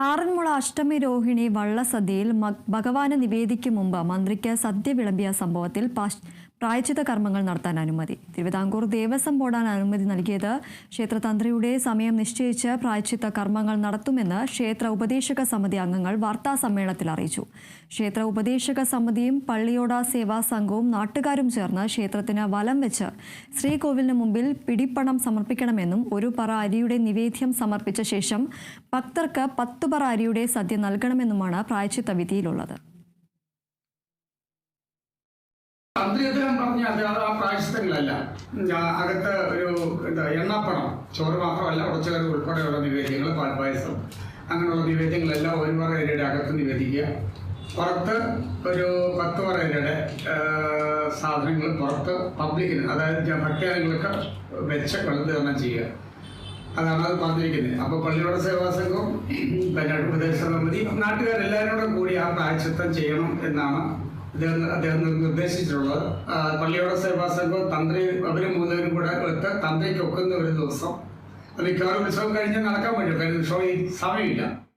ആറന്മുള അഷ്ടമി രോഹിണി വള്ളസദ്യയിൽ ഭഗവാന് നിവേദിക്കും മുമ്പ് മന്ത്രിക്ക് സദ്യ വിളമ്പിയ സംഭവത്തിൽ പ്രായച്ചിത്ത കർമ്മങ്ങൾ നടത്താൻ അനുമതി. തിരുവിതാംകൂർ ദേവസ്വം ബോർഡാണ് അനുമതി നൽകിയത്. ക്ഷേത്രതന്ത്രിയുടെ സമയം നിശ്ചയിച്ച് പ്രായച്ചിത്ത കർമ്മങ്ങൾ നടത്തുമെന്ന് ക്ഷേത്ര ഉപദേശക സമിതി അംഗങ്ങൾ വാർത്താ സമ്മേളനത്തിൽ അറിയിച്ചു. ക്ഷേത്ര ഉപദേശക സമിതിയും പള്ളിയോട സേവാ സംഘവും നാട്ടുകാരും ചേർന്ന് ക്ഷേത്രത്തിന് വലം വെച്ച് ശ്രീകോവിലിന് മുമ്പിൽ പിടിപ്പണം സമർപ്പിക്കണമെന്നും ഒരു പറ അരിയുടെ നിവേദ്യം സമർപ്പിച്ച ശേഷം ഭക്തർക്ക് പത്തു പറ അരിയുടെ സദ്യ നൽകണമെന്നുമാണ് പ്രായച്ചിത്ത വിധിയിലുള്ളത്. തന്ത്രി അദ്ദേഹം പറഞ്ഞ അത് ആ പ്രായശത്തങ്ങളല്ല അകത്ത് ഒരു എന്താ എണ്ണപ്പണം. ചോറ് മാത്രമല്ല ഉടച്ചുകറി ഉൾപ്പെടെയുള്ള നിവേദ്യങ്ങൾ പാൽപ്പായസം അങ്ങനെയുള്ള നിവേദ്യങ്ങളെല്ലാം ഒരു പറയരുടെ അകത്ത് നിവേദിക്കുക. പുറത്ത് ഒരു പത്ത് പറയരുടെ സാധനങ്ങൾ പുറത്ത് പബ്ലിക്കിന് അതായത് ജ- വെച്ച വിതരണം ചെയ്യുക. അതാണ് അത് പറഞ്ഞിരിക്കുന്നത്. അപ്പോൾ പള്ളിയുടെ സേവാ സംഘം പിന്നെ ഉപദേശ സമിതി നാട്ടുകാരെല്ലാവരും കൂടെ ആ പ്രായച്ചിത്തം ചെയ്യണം എന്നാണ് അദ്ദേഹം അദ്ദേഹം നിർദ്ദേശിച്ചിട്ടുള്ളത് പള്ളിയോട സേവാസംഘം തന്ത്രി അവരും മൂന്നുപേരും കൂടെ ഒത്ത് തന്ത്രിക്ക് ഒക്കുന്ന ഒരു ദിവസം. അത് മിക്കവാറും ഉത്സവം കഴിഞ്ഞ് നടക്കാൻ പറ്റും. കാര്യം ഉത്സവം സമയമില്ല.